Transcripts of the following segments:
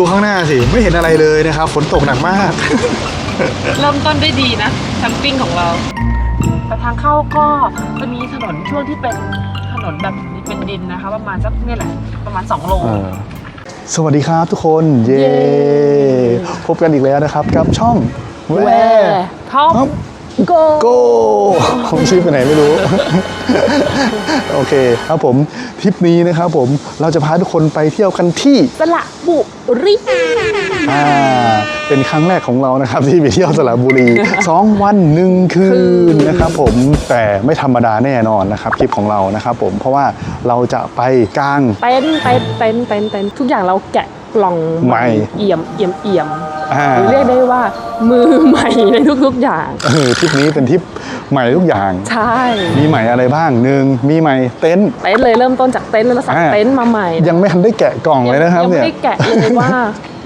ดูข้างหน้าสิ ไม่เห็นอะไรเลยนะครับ ฝนตกหนักมาก เริ่มต้นได้ดีนะแคมปิ้งของเรา แต่ทางเข้าก็จะมีถนนช่วงที่เป็นถนนแบบเป็นดินนะคะ ประมาณสักเนี่ยแหละประมาณ 2 โลเออสวัสดีครับทุกคนเย้เย้ พบกันอีกแล้วนะครับ กับช่องแวแวร์ท็อปครับ โกโก้ผมชื่อไปไหนไม่รู้ โอเคครับผมทริปนี้นะครับผมเราจะพาทุกคนไปเที่ยวกันที่สระบุรีอ่าเป็นครั้งแรกของเรานะครับ ที่ไปเที่ยวสระบุรี 2 วันหนึ่งคืนนะครับผมแต่ไม่ธรรมดาแน่นอนนะครับคลิปของเรานะครับผมเพราะว่าเราจะไปกลางเต็นท์เต็นท์เต็นท์เต็นท์เต็นท์ทุกอย่างเราแกะ กล่องใหม่เอี่ยมเอี่ยมเอี่ยมอ่าหรือเรียกได้ว่ามือใหม่ในทุกๆอย่างเออทริปนี้เป็นทริปใหม่ทุกอย่าง ใช่ มีใหม่อะไรบ้างหนึ่งมีใหม่เต็นท์เต็นท์เลยเริ่มต้นจากเต็นท์แล้วเราสั่งอ่าเต็นท์มาใหม่ ยังไม่ทันได้แกะกล่องเลยนะครับยังเนี่ยไม่ได้แกะเลยว่า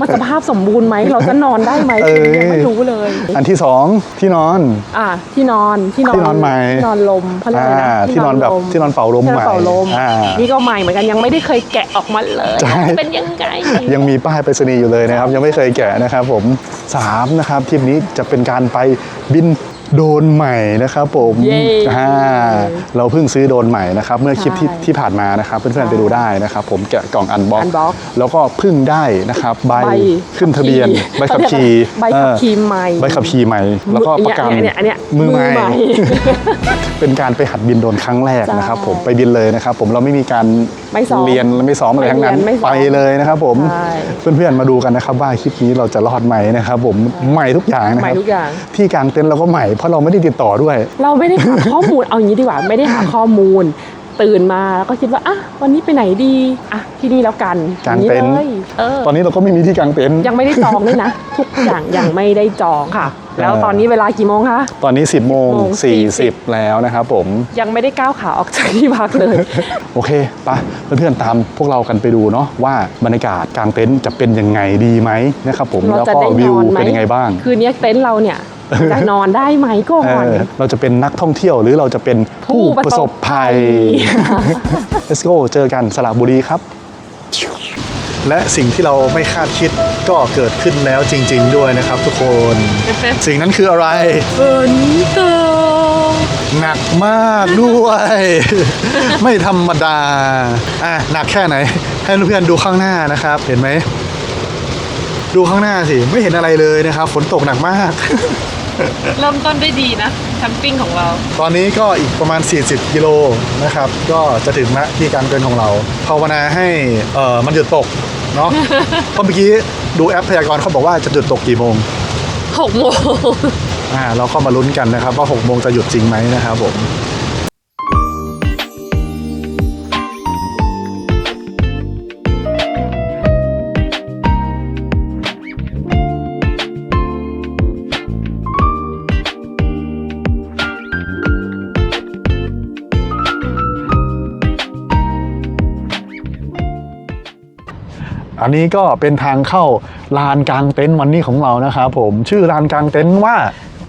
มันสภาพสมบูรณ์ไหมเราจะนอนได้ไหมเออ ยังไม่รู้เลย อันที่สองที่นอน อะที่นอนที่นอนที่นอนใหม่ที่นอนลมเขาเรียกอะไรอ่านะที่นอนแบบลมที่นอนเป่าลมที่นอนเป่าลมใหม่อ่านี่นี่ก็ใหม่เหมือนกันยังไม่ได้เคยแกะออกมาเลยใช่ เป็นยังไง ยังมีป้ายไปรษณีย์อยู่เลยนะครับ ยังไม่เคยแกะนะครับผมสามนะครับทริปนี้จะเป็นการไปบิน โดรนใหม่นะครับผมเย้อ่าเราเพิ่งซื้อโดรนใหม่นะครับ เมื่อคลิปที่ใช่ที่ผ่านมานะครับ เพื่อนๆไปดูได้นะครับ ผมแกะกล่องอันบ็อก unbox แล้วก็เพิ่งได้นะครับใบใบขึ้นทะเบียนใบขับขี่ใบขับขี่ใหม่เออใบขับขี่ใหม่ แล้วก็ประกันเนี่ยเนี่ยเนี่ยมือใหมือใหม่ม่ เป็นการไปหัดบินโดรนครั้งแรกนะครับใช่ผมไปบินเลยนะครับ ผมเราไม่มีการไม่ซ้อมเรียนและไม่ซ้อมอะไรทั้งนั้น ไม่เรียนไม่ซ้อมไปเลยนะครับ ผมใช่ เพื่อนๆมาดูกันนะครับ ว่าคลิปนี้เราจะรอดไหมนะครับ ผมใหม่ทุกอย่างนะใหคม่รับทุกอย่าง ที่กลางเต็นท์เราก็ใหม่เพราะเราไม่ได้ติดต่อด้วย เราไม่ได้หาข้อมูลเอาอย่างนี้ดีกว่าไม่ได้หาข้อมูลตื่นมาแล้วก็คิดว่าอะวันนี้ไปไหนดีอะที่นี่แล้วกันกางเต็นท์อย่ลยเออตอนนี้เราก็ไม่มีที่กางเต็นท์ยังไม่ได้จองด้วยนะ ทุกอย่างยังไม่ได้จองค่ะ แล้วเออตอนนี้เวลากี่โมงคะตอนนี้ 10โมงโมง40แล้วนะครับผมยังไม่ได้ก้าวขาออกจากที่พักเลย โอเคไปะเพื่อนๆตามพวกเรากันไปดูเนาะว่าบรรยากาศกลางเต็นท์จะเป็นยังไงดีไหมนะครับผมเราแล้วจะก็ได้วินวอนไหมเป็นยังไงบ้าง คืนนี้เต็นท์เราเนี่ย จะนอนได้ไหมก่อเอนอเราจะเป็นนักท่องเที่ยวหรือเราจะเป็นผู้ผู้ประสบภัย Let's go เจอกันสระบุรีครับ และสิ่งที่เราไม่คาดคิดก็เกิดขึ้นแล้วจริง ๆ ด้วยนะครับทุกคน สิ่งนั้นคืออะไรฝนตกหนักมากด้วย ไม่ธรรมดา อะหนักแค่ไหน ให้เพื่อนๆดูข้างหน้านะครับ เห็นไหมดูข้างหน้าสิ ไม่เห็นอะไรเลยนะครับ ฝนตกหนักมาก เริ่มต้นได้ดีนะแคมปิ้งของเรา ตอนนี้ก็อีกประมาณ 40 กิโลนะครับ ก็จะถึงละที่กลางเต็นท์ของเรา ภาวนาให้เอ่อมันหยุดตกเนาะ เพราะเมื่อกี้ดูแอปพยากรณ์เขาบอกว่าจะหยุดตกกี่โมง 6 โมง อ่าเราก็มาลุ้นกันนะครับว่า 6 โมงจะหยุดจริงไหมนะครับผม อันนี้ก็เป็นทางเข้าลานกลางเต็นท์วันนี้ของเรานะครับผมชื่อลานกลางเต็นท์ว่า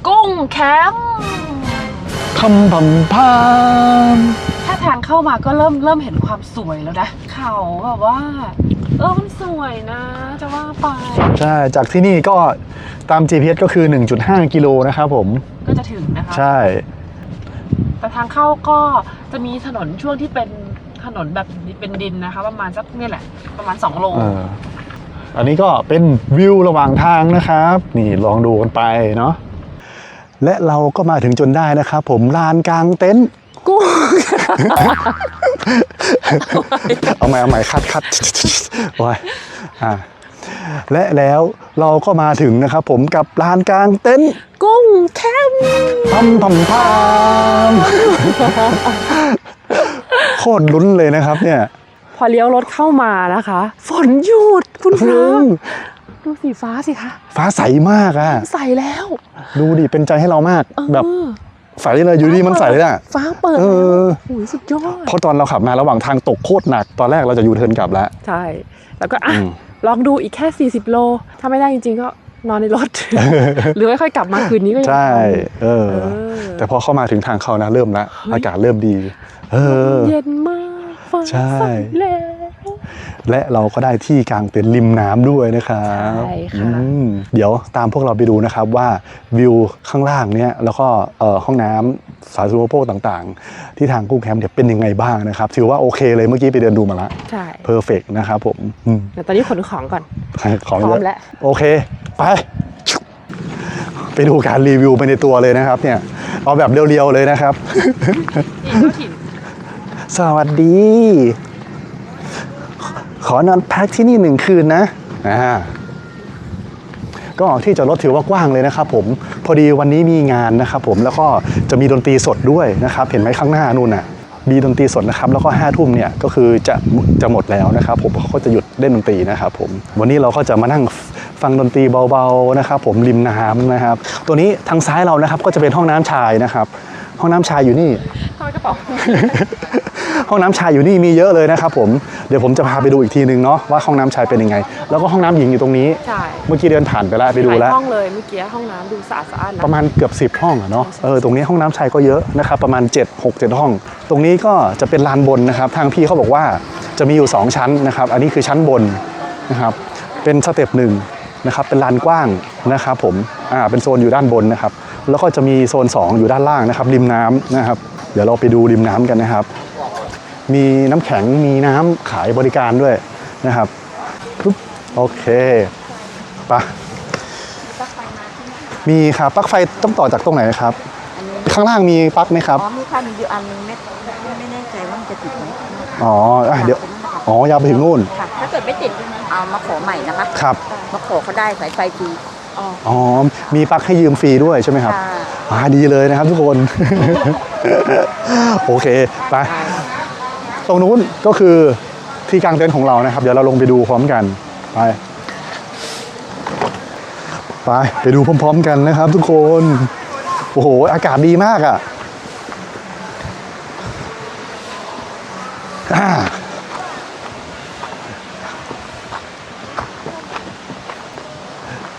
กุ้งแคมป์คำพัมพามถ้าทางเข้ามาก็เริ่มเริ่มเห็นความสวยแล้วนะ เขาแบบว่า เออมันสวยนะ จะว่าไป ใช่จากที่นี่ก็ตาม GPS ก็คือ 1.5 กิโลนะครับผม ก็จะถึงนะคะ ใช่ แต่ทางเข้าก็จะมีถนนช่วงที่เป็น ถนนแบบเป็นดินนะคะ ประมาณสักเนี่ยแหละ ประมาณ 2 โล เอออันนี้ก็เป็นวิวระหว่างทางนะครับ นี่ลองดูกันไปเนาะและเราก็มาถึงจนได้นะครับ ผมลานกลางเต็นท์กุ้งเอาใหม่เอาใหม่คัดคัดโอ้ยอ่า และแล้วเราก็มาถึงนะครับผมกับลานกลางเต็นท์กุ้งแคมป์พัมพัมพามโคตรลุ้นเลยนะครับ เนี่ย พอเลี้ยวรถเข้ามานะคะ ฝนหยุดคุณพระดูสีฟ้าสิคะ ฟ้าใสมากอะใสแล้ว ดูดิเป็นใจให้เรามากเออแบบใสเลยอยู่ดีมันใสเลยอะฟ้าเปิดเอแล้วอโอ้ยสุดยอดเพราะตอนเราขับมาระหว่างทางตกโคตรหนัก ตอนแรกเราจะยูเทิร์นกลับแล้ว ใช่ แล้วก็อะอืม ลองดูอีกแค่ 40 โล ถ้าไม่ได้จริง ๆ ก็นอนในรถ หรือไม่ค่อยกลับมาคืนนี้ก็ยังใช่เออเออแต่พอเข้ามาถึงทางเข้านะเริ่มละอากาศเริ่มดี เออ เย็นมากฟ้าใช่ใสแล้ว และเราก็ได้ที่กลางเต็นท์ริมน้ำด้วยนะครับใช่ค่ะ อืมเดี๋ยวตามพวกเราไปดูนะครับว่าวิวข้างล่างเนี่ยแล้วก็เอ่อห้องน้ำสาธารณูปโภคต่างๆ ที่ทางกุ้งแคมป์เนี่ยเป็นยังไงบ้างนะครับ ถือว่าโอเคเลยเมื่อกี้ไปเดินดูมาละใช่เพอร์เฟกนะครับผมอืม เดี๋ยวตอนนี้ขนของก่อน ของพร้เยออะมแล้ว โอเค ไป ไปดูการรีวิวไปในตัวเลยนะครับ เนี่ย เอาแบบเรียวๆเลยนะครับนี่ก็ถิ่นสวัสดี ขอนอนพักที่นี่หนึ่งคืนนะอ่าก็ที่จอดรถถือว่ากว้างเลยนะครับผมพอดีวันนี้มีงานนะครับผมแล้วก็จะมีดนตรีสดด้วยนะครับ เห็นไหมข้างหน้านู่นน่ะมีดนตรีสดนะครับแล้วก็ห้าทุ่มเนี่ยก็คือจะจะหมดแล้วนะครับผมเขาก็จะหยุดเล่นดนตรีนะครับผมวันนี้เราก็จะมานั่งฟังดนตรีเบาๆนะครับผมริมน้ำนะครับ ตัวนี้ทางซ้ายเรานะครับก็จะเป็นห้องน้ำชายนะครับ ห้องน้ำชายอยู่นี่ ทำไมกระเป๋าห้องน้ำชายอยู่นี่มีเยอะเลยนะครับผม เดี๋ยวผมจะพาไปดูอีกทีนึงเนาะว่าห้องน้ำชายเป็นยังไง แล้วก็ห้องน้ำหญิงอยู่ตรงนี้ ใช่ เมื่อกี้เดินผ่านไปแล้วไปดูหลายแล้ว ห้องเลยเมื่อกี้ห้องน้ำดูสะอาดสะอาดนะ ประมาณเกือบ 10 ห้องอะเนาะ เออ ตรงนี้ห้องน้ำชายก็เยอะนะครับ ประมาณ 7 6 7 ห้อง ตรงนี้ก็จะเป็นลานบนนะครับ ทางพี่เขาบอกว่าจะมีอยู่ 2 ชั้นนะครับ อันนี้คือชั้นบนนะครับ เป็นสเต็ปหนึ่งนะครับ เป็นลานกว้างนะครับผม อ่า เป็นโซนอยู่ด้านบนนะครับ แล้วก็จะมีโซน 2 อยู่ด้านล่างนะครับ ริมน้ำนะครับ เดี๋ยวเราไปดูริมน้ำกันนะครับ มีน้ำแข็งมีน้ำขายบริการด้วยนะครับปุ๊บโอเคไปะมีครับปลั๊กไฟต้องต่อจากตรงไหนครับอันนี้ข้างล่างมีปลั๊กไหมครับอ๋อมีค่ะมีอยู่อันนึงไม่ไม่แน่ใจว่ามันจะติดไหมอ๋ออะเดี๋ยวอ๋อยาวไปถึงนู่นค่ะถ้าเกิดไม่ติดเอามาขอใหม่นะคะครับมาขอเขาได้สายไฟฟรี อ๋ออ๋อ มีปลั๊กให้ยืมฟรีด้วยใช่ไหมครับค่ะอ่าดีเลยนะครับทุกคน โอเคไป ตรงนู้นก็คือที่กลางเต็นท์ของเรานะครับ เดี๋ยวเราลงไปดูพร้อมกัน ไป ไปไปดูพร้อมๆกันนะครับ ทุกคน โอ้โห อากาศดีมากอะ่ะอ่า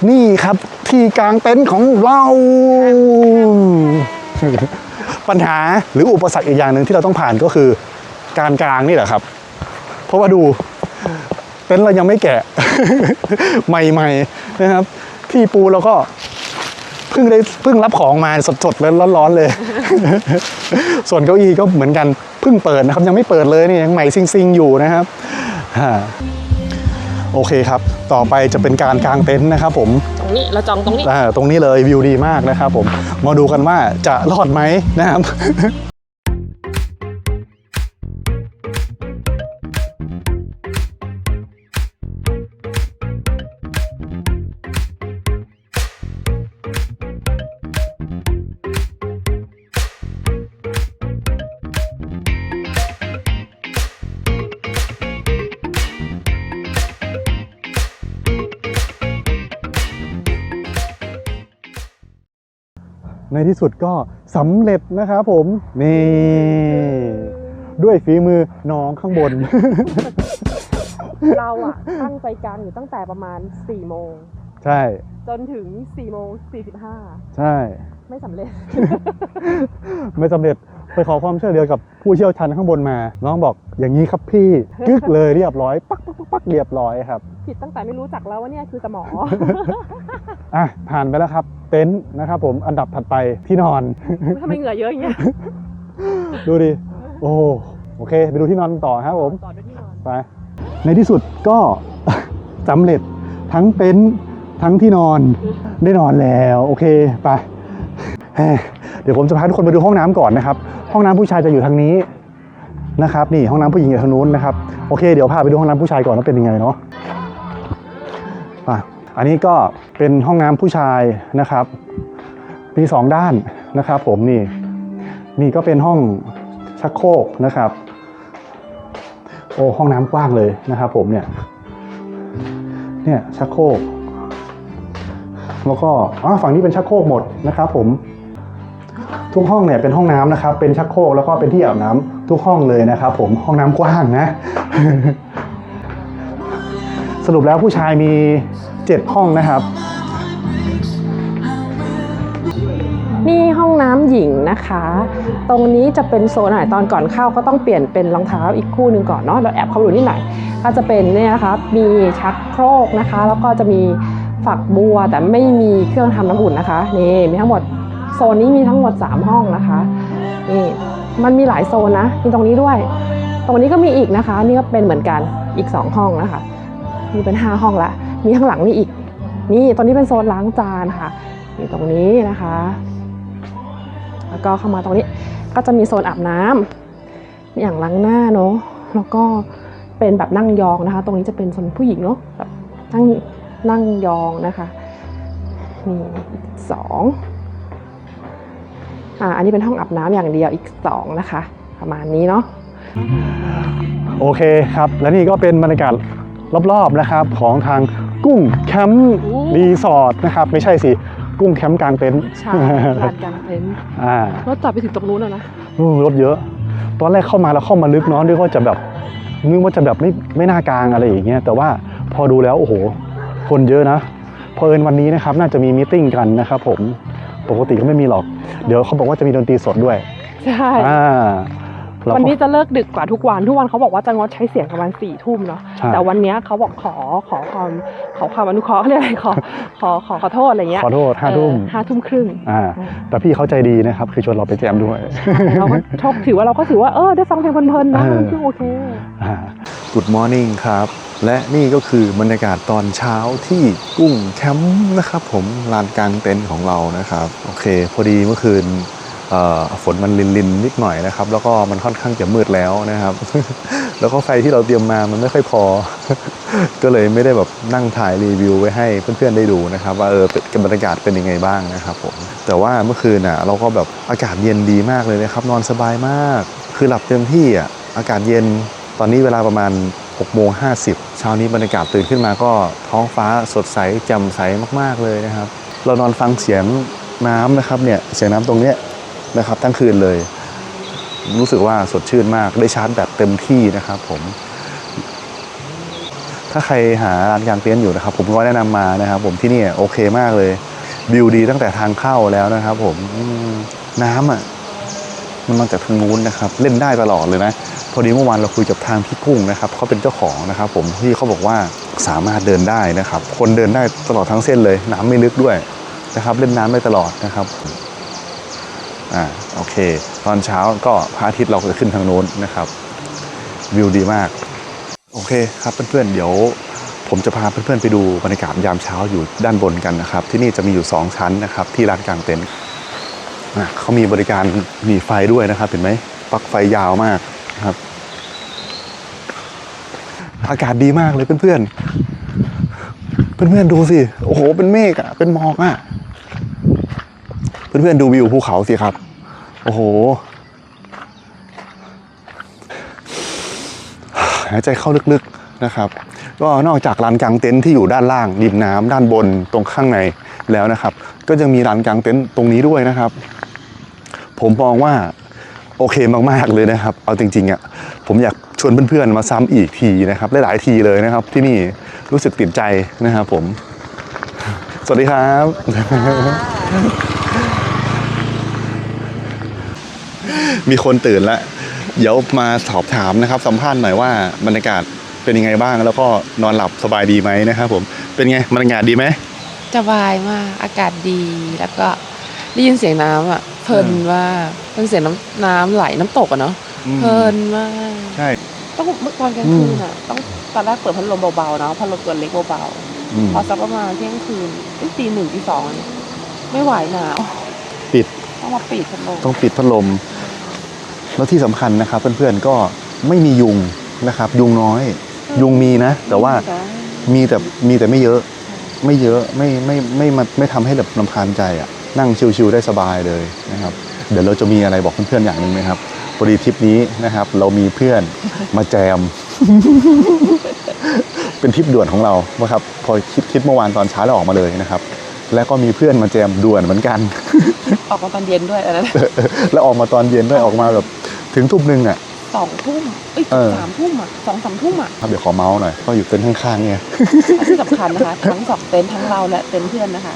นี่ครับที่กลางเต็นท์ของเราปัญหาหรืออุปสรรคอีกอย่างหนึ่งที่เราต้องผ่านก็คือการกลางนี่แหละครับ เพราะว่าดูเต็นท์เรายังไม่แกะ ใหม่ๆนะครับ ที่ปูเราก็เพิ่งได้เพิ่งรับของมาสดๆเลยร้อนๆเลย ส่วนเก้าอี้ก็เหมือนกันเพิ่งเปิดนะครับ ยังไม่เปิดเลยนี่ยังใหม่ซิงๆอยู่นะครับอ่า โอเคครับ ต่อไปจะเป็นการกางเต็นท์นะครับผมตรงนี้เราจองตรงนี้อ่าตรงนี้เลยวิวดีมากนะครับผมมาดูกันว่าจะรอดไหมนะครับ ในที่สุดก็สำเร็จนะครับผมนี่ด้วยฝีมือน้องข้างบน เราอะตั้งใจกลางอยู่ตั้งแต่ประมาณ4โมงใช่ จนถึง4โมงใช่45ไม่สำเร็จ ไม่สำเร็จ ไปขอความช่วยเหลือกับผู้เชี่ยวชาญข้างบนมา น้องบอกอย่างนี้ครับพี่กึกเลยเรียบร้อย ปักปักปักปักเรียบร้อยครับ ผิดตั้งแต่ไม่รู้จักแล้วว่าเนี่ยคือสมอ อะผ่านไปแล้วครับ เต็นท์นะครับผมอันดับถัดไปที่นอน ทำไมเหงื่อเยอะอย่างเงี้ยดูดิ โอ้โอเค ไปดูที่นอนต่อครับผมต่อด้วยที่นอน ไปในที่สุดก็ สำเร็จทั้งเต็นท์ทั้งที่นอนได้นอนแล้ว โอเคไปเฮ้ยเดี๋ยวผมจะพาทุกคนไปดูห้องน้ำก่อนนะครับ ห้องน้ำผู้ชายจะอยู่ทางนี้นะครับนี่ห้องน้ำผู้หญิงอยู่ทางนู้นนะครับโอเคเดี๋ยวพาไปดูห้องน้ำผู้ชายก่อนว่าเป็นยังไงเนาะอะอันนี้ก็เป็นห้องน้ำผู้ชายนะครับ มีสองด้านนะครับ ผมนี่นี่ก็เป็นห้องชักโครกนะครับ โอ้ห้องน้ำกว้างเลยนะครับ ผมเนี่ยเนี่ยชักโครกแล้วก็อ๋อฝั่งนี้เป็นชักโครกหมดนะครับ ผม ทุกห้องเนี่ยเป็นห้องน้ำนะครับ เป็นชักโครกแล้วก็เป็นที่อาบน้ำทุกห้องเลยนะครับ ผมห้องน้ำกว้างนะ สรุปแล้วผู้ชายมี 7 ห้องนะครับ นี่ห้องน้ำหญิงนะคะ ตรงนี้จะเป็นโซนไหนตอนก่อนเข้าก็ต้องเปลี่ยนเป็นรองเท้าอีกคู่หนึ่งก่อนเนาะเราแอบเข้าไปดูนิดหน่อยก็จะเป็นเนี่ยนะคะมีชักโครกนะคะ แล้วก็จะมีฝักบัวแต่ไม่มีเครื่องทำน้ำอุ่นนะคะนี่มีทั้งหมด โซนนี้มีทั้งหมด 3 ห้องนะคะนี่มันมีหลายโซนนะมีตรงนี้ด้วย ตรงนี้ก็มีอีกนะคะ นี่ก็เป็นเหมือนกันอีก 2 ห้องนะคะมีเป็น 5 ห้องละมีข้างหลังนี่อีก นี่ตรงนี้เป็นโซนล้างจานค่ะอยู่ตรงนี้นะคะ แล้วก็เข้ามาตรงนี้ก็จะมีโซนอาบน้ำมีอย่างล้างหน้าเนาะแล้วก็เป็นแบบนั่งยองนะคะ ตรงนี้จะเป็นโซนผู้หญิงเนาะแบบนั่งนั่งยองนะคะนี่สอง อ่าอันนี้เป็นห้องอาบน้ำอย่างเดียวอีกสองนะคะ ประมาณนี้เนาะโอเคครับ และนี่ก็เป็นบรรยากาศรอบๆนะครับของทางกุ้งแคมป์รีสอร์ทนะครับไม่ใช่สิกุ้งแคมป์กลางเต็นท์ใช่ลานกลางเต็นท์อ่ารถจอดไปถึงตรงนู้นแล้วนะอืมรถเยอะ ตอนแรกเข้ามาแล้วเข้ามาลึกเนาะนึกว่าจะแบบนึกว่าจะแบบไม่ไม่น่ากลางอะไรอย่างเงี้ยแต่ว่าพอดูแล้วโอ้โห คนเยอะนะเพอเอิญวันนี้นะครับ น่าจะมีมตติ팅กันนะครับผมปกติก็ไม่มีหรอก เดี๋ยวเขาบอกว่าจะมีดนตรีสดด้วยใช่อ่าเราวันก็ นี้จะเลิกดึกกว่าทุกวันทุกวันเขาบอกว่าจะงดใช้เสียงประมาณสี่ทุ่มเนาะใช่ แต่วันเนี้ยเขาบอกขอขอความขอความอนุเคราะห์เขาเรียกอะไรขอขอขอขอโทษอะไรเงี้ยขอโทษห้าทุ่มเออห้าทุ่มครึ่งอ่าแต่พี่เขาใจดีนะครับคือชวนเราไปแจมด้วย เราก็โชคถือว่าเราก็ถือว่าเออได้ฟังเพลงเพลินๆนะเออ ซึ่งโอเค Good Morning ครับ และนี่ก็คือบรรยากาศตอนเช้าที่กุ้งแคมป์นะครับผมลานกลางเต็นท์ของเรานะครับ โอเค พอดีเมื่อคืนฝนมันลินลินนิดหน่อยนะครับ แล้วก็มันค่อนข้างจะมืดแล้วนะครับ แล้วก็ไฟที่เราเตรียมมามันไม่ค่อยพอ ก็เลยไม่ได้แบบนั่งถ่ายรีวิวไว้ให้เพื่อนๆได้ดูนะครับ ว่าเออเป็นบรรยากาศเป็นยังไงบ้างนะครับผมแต่ว่าเมื่อคืนอะเราก็แบบอากาศเย็นดีมากเลยนะครับ นอนสบายมาก คือหลับเต็มที่อะอากาศเย็น ตอนนี้เวลาประมาณ6โมง50 เช้านี้บรรยากาศตื่นขึ้นมาก็ท้องฟ้าสดใสแจ่มใสมากๆเลยนะครับ เรานอนฟังเสียงน้ำนะครับเนี่ยเสียงน้ำตรงเนี้ยนะครับทั้งคืนเลย รู้สึกว่าสดชื่นมากได้ชาร์จแบตเต็มที่นะครับผม ถ้าใครหาร้านกางเต็นท์อยู่นะครับ ผมก็แนะนำมานะครับ ผมที่นี่โอเคมากเลยวิวดีตั้งแต่ทางเข้าแล้วนะครับ ผมน้ำอะมันมาจากทางนู้นนะครับ เล่นได้ตลอดเลยนะ พอดีเมื่อวานเราคุยกับทางพี่กุ้งนะครับเขาเป็นเจ้าของนะครับ ผมที่เขาบอกว่าสามารถเดินได้นะครับ คนเดินได้ตลอดทั้งเส้นเลย น้ำไม่ลึกด้วยนะครับ เล่นน้ำได้ตลอดนะครับอ่าโอเค ตอนเช้าก็พระอาทิตย์เราจะขึ้นทางโน้นนะครับ วิวดีมาก โอเคครับเพื่อนๆเดี๋ยวผมจะพาเพื่อนๆไปดูบรรยากาศยามเช้าอยู่ด้านบนกันนะครับ ที่นี่จะมีอยู่ 2 ชั้นนะครับ ที่ร้านกลางเต็นท์อะเขามีบริการหนีไฟด้วยนะครับ เห็นไหมปลั๊กไฟยาวมากนะครับ อากาศดีมากเลยเพื่อนๆ เพื่อนๆดูสิ โอ้โห เป็นเมฆอะเป็นหมอกอะเพื่อนๆดูวิวภูเขาสิครับ โอ้โห หายใจเข้าลึกๆนะครับ ก็นอกจากลานกลางเต็นท์ที่อยู่ด้านล่างริมน้ำด้านบนตรงข้างในแล้วนะครับ ก็ยังมีลานกลางเต็นท์ตรงนี้ด้วยนะครับ ผมมองว่า โอเคมากๆเลยนะครับ เอาจริงๆอะผมอยากชวนเพื่อนๆมาซ้ำอีกทีนะครับหลายๆทีเลยนะครับ ที่นี่รู้สึกติดใจนะครับผม สวัสดีครับ มีคนตื่นแล้วเดี๋ยวมาสอบถามนะครับ สัมภาษณ์หน่อยว่าบรรยากาศเป็นยังไงบ้าง แล้วก็นอนหลับสบายดีไหมนะครับผมเป็นไงบรรยากาศดีไหมสบายมากอากาศดีแล้วก็ได้ยินเสียงน้ำอะ เพลินมากเป็นเสียงน้ำน้ำไหลน้ำตกอะเนาะอืมเพลินมาก ใช่ ต้องเมื่อตอนกลางคืนอะต้องตอนแรกเปิดพัดลมเบาๆเนาะพัดลมตัวเล็กเบาอืม ๆพอสักประมาณเที่ยงคืนเอ้ยตีหนึ่งตีสองเนี่ยไม่ไหวหนาวปิด ต้องมาปิดพัดลมต้องปิดพัดลม แล้วที่สำคัญนะครับ เพื่อนๆก็ไม่มียุงนะครับ ยุงน้อย ยุงมีนะ แต่ว่ามีแต่มีแต่ไม่เยอะ ไม่เยอะไม่ไม่ไม่ไม่ไม่ทำให้แบบลำคาญใจอะ นั่งชิวๆได้สบายเลยนะครับ เดี๋ยวเราจะมีอะไรบอกเพื่อนๆอย่างหนึ่งไหมครับพอดีทริปนี้นะครับ เรามีเพื่อนมาแจม เป็นทริปด่วนของเรานะครับ พอคิดคิดเมื่อวานตอนเช้าเราออกมาเลยนะครับ แล้วก็มีเพื่อนมาแจมด่วนเหมือนกัน ออกมาตอนเย็นด้วยอันนั้นแล้วออกมาตอนเย็นด้วยออกมาแบบถึงทุ่มหนึ่งอะสสองทุ่มเอ้ยเออสามทุ่มอะสองสามทุ่มอะครับเดี๋ยวขอเมาส์หน่อยก็อยู่เต็นท์ข้างๆเนี่ยที่สำคัญนะคะ ทั้งสองเต็นท์ทั้งเราและเต็นท์เพื่อนนะคะ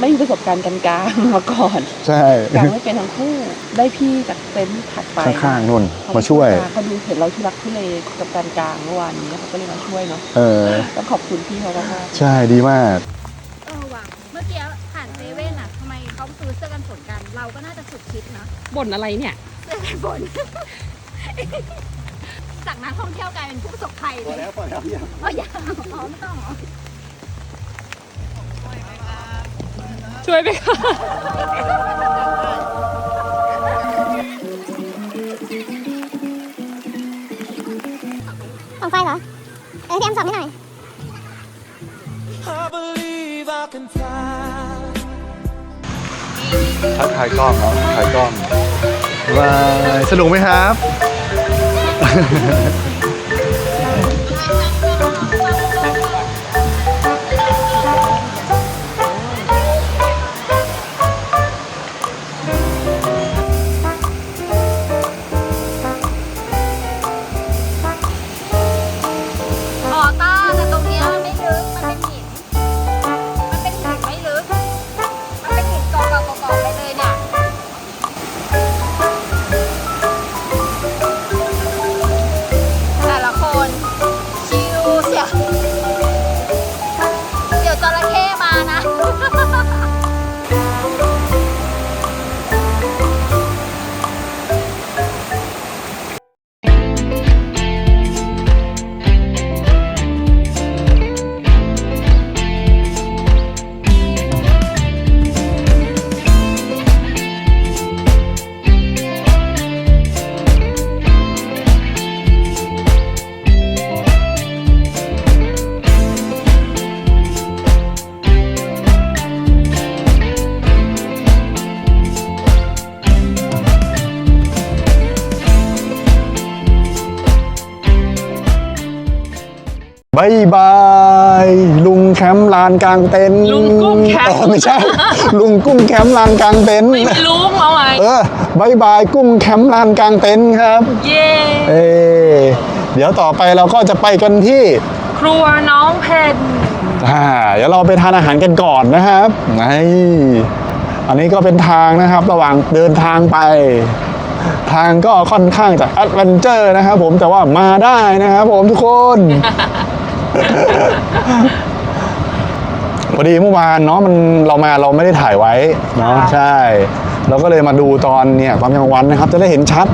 ไม่มีประสบการณ์การกางมาก่อนใช่กางไม่เป็นทั้งคู่ได้พี่จากเต็นท์ถัดไปข้างๆนู่นเขมาช่วยเขาดูเห็นเราทุรักทุเลกับการกางเมื่อวานนี้เขาก็เลยมาช่วยเนาะเออต้องขอบคุณพี่เขามากใช่ดีมากเออว่ะเมื่อกี้ผ่านเซเว่นอะทำไมเขาซื้อเสื้อกันฝนกัน เราก็น่าจะสุดคิดนะบ่นอะไรเนี่ยเสื้อกันฝนจากนักท่องเที่ยวกลายเป็นผู้ประสบภัยเลยแล้วพอแล้วยังอ๋อยังอ๋อไม่ต้องเหรอ ช่วยไปค่ะของไฟเหรอ เออพี่แอมสอบให้หน่อย ทักทายกล้องเนาะถ่ายกล้องวายสนุกไหมครับายบาย ลุงแคมป์ลานกลางเต็นท์ลุงกุ้งแคมป์เออไม่ใช่ ลุงกุ้งแคมป์ลานกลางเต็นท์ไม่รู้เอาไงเออบายบายกุ้งแคมป์ลานกลางเต็นท์ครับ เย่เอเดี๋ยวต่อไปเราก็จะไปกันที่ ครัวน้องเพนอ่าเดี๋ยวเราไปทานอาหารกันก่อนนะครับไงอันนี้ก็เป็นทางนะครับ ระหว่างเดินทางไป ทางก็ค่อนข้างจะแอดเวนเจอร์นะครับผมแต่ว่ามาได้นะครับผมทุกคน พอดีเมื่อวานเนาะมันเรามาเราไม่ได้ถ่ายไว้เนาะใช่ เราก็เลยมาดูตอนเนี่ยตอนกลางวันนะครับ จะได้เห็นชัด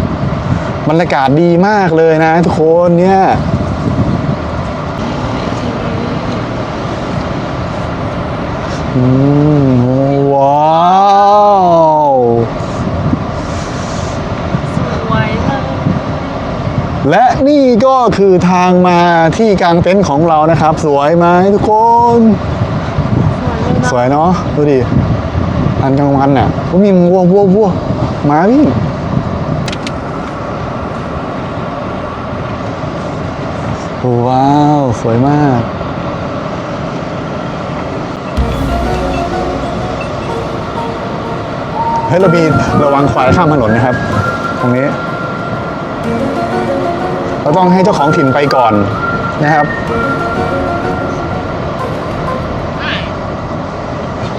บรรยากาศดีมากเลยนะ ทุกคนเนี่ยอืมว้าว สวยเลย และนี่ก็คือทางมาที่กลางเต็นท์ของเรานะครับ สวยไหมทุกคน สวยเนาะดูดิอันกลางวันน่ะก็มีวัววัววัวหมาวิ่งว้าว สวยมาก เฮ้ยเรามีระวังควายข้ามถนนนะครับ ตรงนี้ เราต้องให้เจ้าของถิ่นไปก่อนนะครับ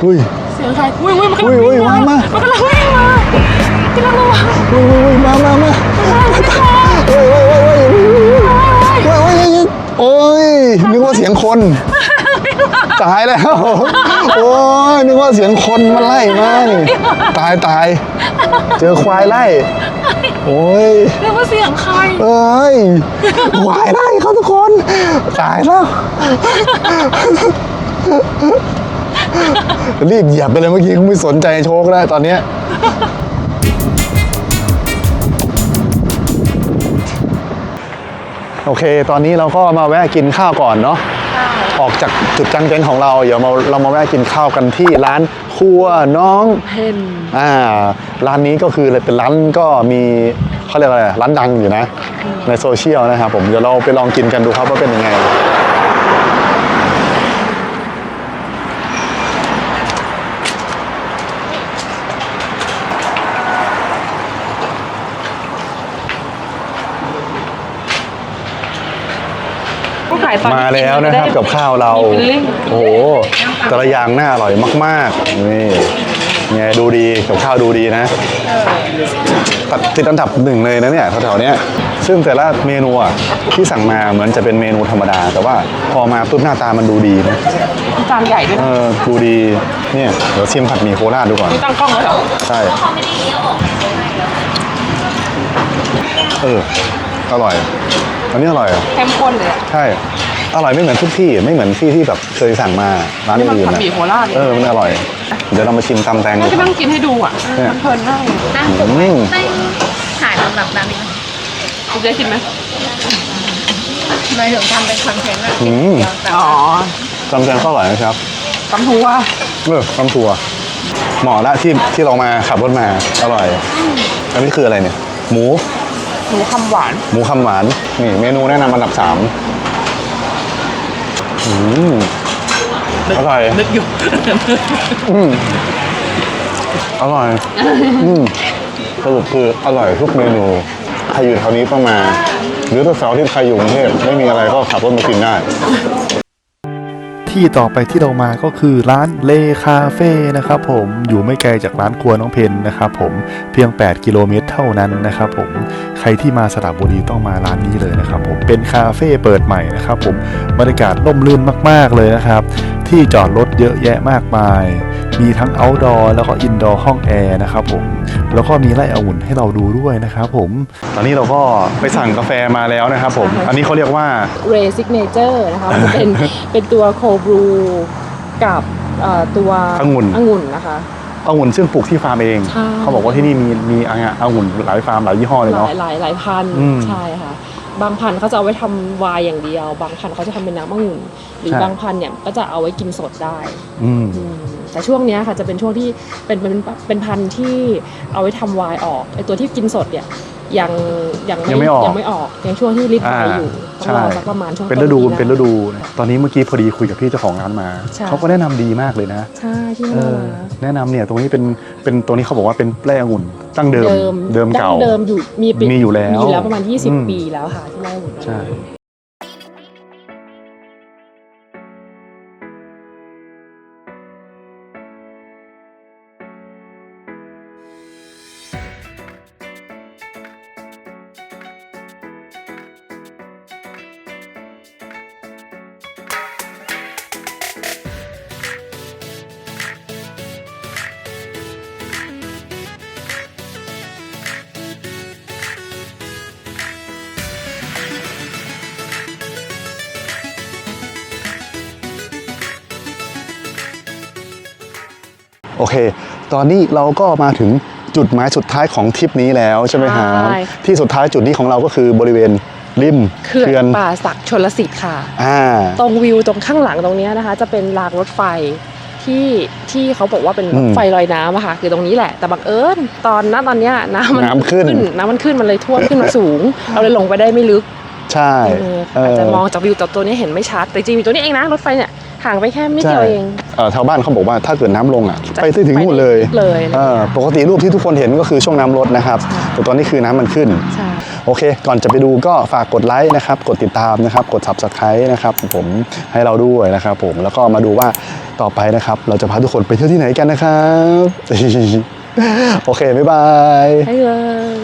อุ้ยเสียงใครอุ้ยอุ้ยมันกำลัอุ้งยอุ้วิ่ยงมามามามันกำลังวิ่งมากำลังระวังอุ้ยอุ้ยอุ้ยมามามาเฮ้ยเฮ้ยเฮ้ยเฮ้ยเฮ้ยเฮ้ยเฮ้ยโอ้ยนึกว่าเสียงคนตายแล้วโอ้ยนึกว่าเสียงคนมาไล่มานี่ตายตายเจอควายไล่ โอ้ยเรียกว่าเสียงใครเอ้ยควายไล่เขาทุกคน ตายแล้ว รีบเหยียบไปเลยเมื่อกี้เขาไม่สนใจโชคแล้วตอนเนี้ยโอเค ตอนนี้เราก็มาแวะกินข้าวก่อนเนาะ ออกจากจุดกลางเต็นท์ของเรา เดี๋ยวมาเรามาแวะกินข้าวกันที่ร้าน ครัวน้องเพนอ่าร้านนี้ก็คือเป็นร้านก็มีเขาเรียกอะไรร้านดังอยู่นะ ในโซเชียลนะครับผมเดี๋ยวเราไปลองกินกันดูครับว่าเป็นยังไงายตอนมาแล้วนะครับกับข้าวเรามี feeling โอ้โหแต่ละอย่างน่าอร่อยมาก ๆ นี่ไงดูดีกับข้าวดูดีนะตัดติดอันดับหนึ่งเลยนะเนี่ยแถวๆเนี้ยซึ่งแต่ละเมนูอะที่สั่งมาเหมือนจะเป็นเมนูธรรมดา แต่ว่าพอมาปุ๊บหน้าตามันดูดีนะจานใหญ่ด้วยเอนะอดูดีเนี่ยเดี๋ยวชิมผัดหมี่โคราชดูก่อนนี่ตั้งกล้องแล้วเหรอใช่เออ อร่อย อันนี้อร่อยอะเข้มข้นเลยอะใช่ อร่อยไม่เหมือนทุกที่ ไม่เหมือนที่ที่แบบเคยสั่งมาร้านนี่มันอื่นผัดนะหมี่โคราชเลยเออมันอร่อย เดี๋ยวเรามาชิมตำแตงน่าดูจะนั่งกินให้ดูอะเนี่ยมันเพลินมากเลยอืมถ่ายลำดับนั้นนี้คุณจะกินไหมหมายถึงทำเป็นคอนเทนต์อะอืมอ๋อตำแตงก็อร่อยนะครับ ตำทัวเออตำถั่วเหมาะละที่ที่เรามาขับรถมาอร่อย อันนี้คืออะไรเนี่ย หมู หมูคำหวาน หมูคำหวาน นี่เมนูแนะนำอันดับสามอืมอร่อยนึกอยู่อืมอร่อยอืมสรุปคืออร่อยทุกเมนู ใครอยู่แถวนี้ต้องมา หรือถ้าเสาร์อาที่ใครอยู่กรุงเทพไม่มีอะไรก็ขับรถมากินได้ ที่ต่อไปที่เรามาก็คือร้านเลคาเฟ่นะครับผมอยู่ไม่ไกลจากร้านครัวน้องเพนนะครับผมเพียง 8 กิโลเมตรเท่านั้นนะครับผมใครที่มาสระบุรีต้องมาร้านนี้เลยนะครับผมเป็นคาเฟ่เปิดใหม่นะครับผมบรรยากาศร่มรื่นมาก ๆเลยนะครับ ที่จอดรถเยอะแยะมากมาย มีทั้ง outdoor แล้วก็ indoor ห้องแอร์นะครับผม แล้วก็มีไร่องุ่นให้เราดูด้วยนะครับผม ตอนนี้เราก็ไปสั่งกาแฟมาแล้วนะครับผม อันนี้เขาเรียกว่าเรซิกเนเจอร์นะคะมันเป็นเป็นตัวโคบรูกับเอ่อตัวองุ่นองุ่นนะคะองุ่นซึ่งปลูกที่ฟาร์มเองใช่เขาบอกว่าที่นี่มีมีองุ่นหลายฟาร์มหลายยี่ห้อเลยหเนาะลายหลายหลายพันอืมใช่ค่ะ บางพันธุ์เขาจะเอาไว้ทำไวน์อย่างเดียว บางพันธุ์เขาจะทำเป็นน้ำองุ่น หรือใช่บางพันธุ์เนี่ยก็จะเอาไว้กินสดได้อืม อืมแต่ช่วงเนี้ยค่ะจะเป็นช่วงที่เป็นเป็นเป็นพันธุ์ที่เอาไว้ทำไวน์ออกไอตัวที่กินสดเนี่ย ยังยังยังไม่ออกยังไม่ออกยังช่วงที่ริดไวน์อยู่ต้องใช่รอสักประมาณช่วงเป็นฤดูต้ปีหาเป็นฤดู ตอนนี้เมื่อกี้พอดีคุยกับพี่เจ้าของร้านมาใช่เขาก็แนะนำดีมากเลยนะใช่ที่เอนั่นอมาแนะนำเนี่ยตรงนี้เป็นเป็นตรงนี้เขาบอกว่าเป็นแร่องุ่นตั้งเดิมเดิมเดิมเก่าดั้งเดิมอยู่มีปีมีอยู่แล้วมีอยู่แล้วประมาณอืม20 ปีแล้วค่ะที่ไร่หุ่นใช่ อเค ตอนนี้เราก็มาถึงจุดหมายสุดท้ายของทริปนี้แล้วใช่ไหมฮะใช่ ที่สุดท้ายจุดนี้ของเราก็คือบริเวณริมเขื่อนป่าศักดิ์ชลสิทธิ์ค่ะ อ่า ตรงวิวตรงข้างหลังตรงเนี้ยนะคะ จะเป็นรางรถไฟที่ที่เขาบอกว่าเป็นรถอืมไฟลอยน้ำอะค่ะคือตรงนี้แหละแต่บังเอิญตอนนั้นตอนเนี้ยน้ำมันน้ำขึ้น น้ำมันขึ้นมันเลยท่วมขึ้นมาสูง เราเลยลงไปได้ไม่ลึกใช่เออเออาจอจะมองจากวิวจากตัวนี้เห็นไม่ชัดแต่จริงๆมีตัวนี้เองนะรถไฟเนี่ย ห่างไปแค่ไม่ใช่เดียวเองเอ่อชาวบ้านเขาบอกว่าถ้าเกิดน้ำลงอะจะไปถึงนู่นเลยเลยเออปกติรูปที่ทุกคนเห็นก็คือช่วงน้ำลดนะครับ แต่ตอนนี้คือน้ำมันขึ้นใช่โอเค ก่อนจะไปดูก็ฝากกดไลค์นะครับ กดติดตามนะครับ กด subscribe นะครับผมให้เราด้วยนะครับผม แล้วก็มาดูว่าต่อไปนะครับ เราจะพาทุกคนไปเที่ยวที่ไหนกันนะครับ โอเค บ๊ายบายให้เลย